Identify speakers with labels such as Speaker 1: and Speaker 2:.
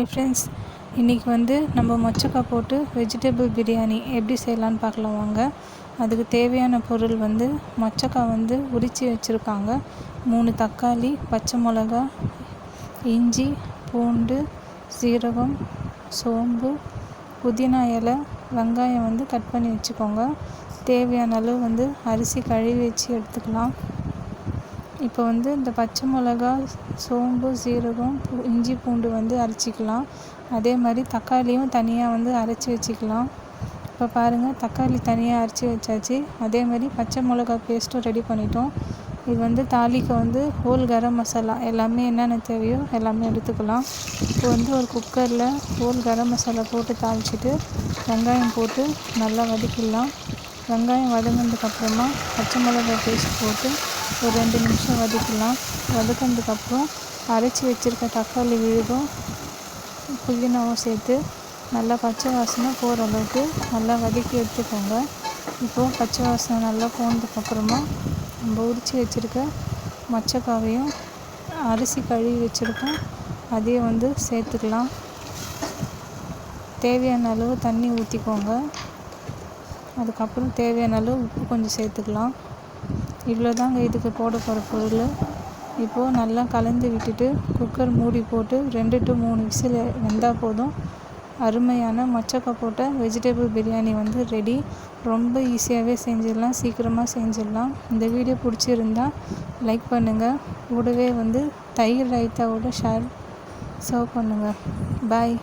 Speaker 1: Friends இன்றைக்கி வந்து நம்ம மொச்சக்காய் போட்டு வெஜிடபிள் பிரியாணி எப்படி செய்யலான்னு பார்க்கலாம் வாங்க. அதுக்கு தேவையான பொருள் வந்து மொச்சக்காய் வந்து உரித்து வச்சுருக்காங்க. மூணு தக்காளி பச்சை மிளகா இஞ்சி பூண்டு சீரகம் சோம்பு புதினா இலை வெங்காயம் வந்து கட் பண்ணி வச்சுக்கோங்க. தேவையான அளவு வந்து அரிசி கழுவி வச்சு எடுத்துக்கலாம். இப்போ வந்து இந்த பச்சை மிளகா சோம்பு சீரகம் இஞ்சி பூண்டு வந்து அரைச்சிக்கலாம். அதே மாதிரி தக்காளியும் தனியாக வந்து அரைச்சி வச்சுக்கலாம். இப்போ பாருங்கள் தக்காளி தனியாக அரைச்சி வச்சாச்சு. அதே மாதிரி பச்சை மிளகா பேஸ்ட்டும் ரெடி பண்ணிட்டோம். இது வந்து தாளிக்க வந்து ஹோல் கரம் மசாலா. எல்லாமே என்னென்ன தேவையோ எல்லாமே எடுத்துக்கலாம். இப்போ வந்து ஒரு குக்கரில் ஹோல் கரம் மசாலா போட்டு தாளிச்சிட்டு வெங்காயம் போட்டு நல்லா வதக்கிடலாம். வெங்காயம் வதங்கினதுக்கப்புறமா பச்சை மிளகா பேஸ்ட் போட்டு ஒரு ரெண்டு நிமிஷம் வதக்கலாம் வதக்கினதுக்கப்புறம் அரைச்சி வச்சுருக்க தக்காளி விழுதும் புதினாவும் சேர்த்து நல்லா பச்சை வாசனை போகிற அளவுக்கு நல்லா வதக்கி எடுத்துக்கோங்க. இப்போது பச்சை வாசனை நல்லா போனதுக்கப்புறமா நம்ம உரித்து வச்சுருக்க மச்சக்காவையும் அரிசி கழுவி வச்சுருக்கோம். அதையும் வந்து சேர்த்துக்கலாம். தேவையான அளவு தண்ணி ஊற்றிக்கோங்க அதுக்கப்புறம் தேவையான அளவு உப்பு கொஞ்சம் சேர்த்துக்கலாம். இவ்வளோ தாங்க இதுக்கு போட போகிற பொருள். இப்போது நல்லா கலந்து விட்டுட்டு குக்கர் மூடி போட்டு ரெண்டு டு மூணு விசில் வெந்தால் போதும். அருமையான மொச்சக்காய் போட்ட வெஜிடபிள் பிரியாணி வந்து ரெடி ரொம்ப ஈஸியாகவே செஞ்சிடலாம் சீக்கிரமாக செஞ்சிடலாம். இந்த வீடியோ பிடிச்சிருந்தா லைக் பண்ணுங்கள் கூடவே வந்து தயிர் ரைத்தாவோட ஷேர் சர்வ் பண்ணுங்கள் பாய்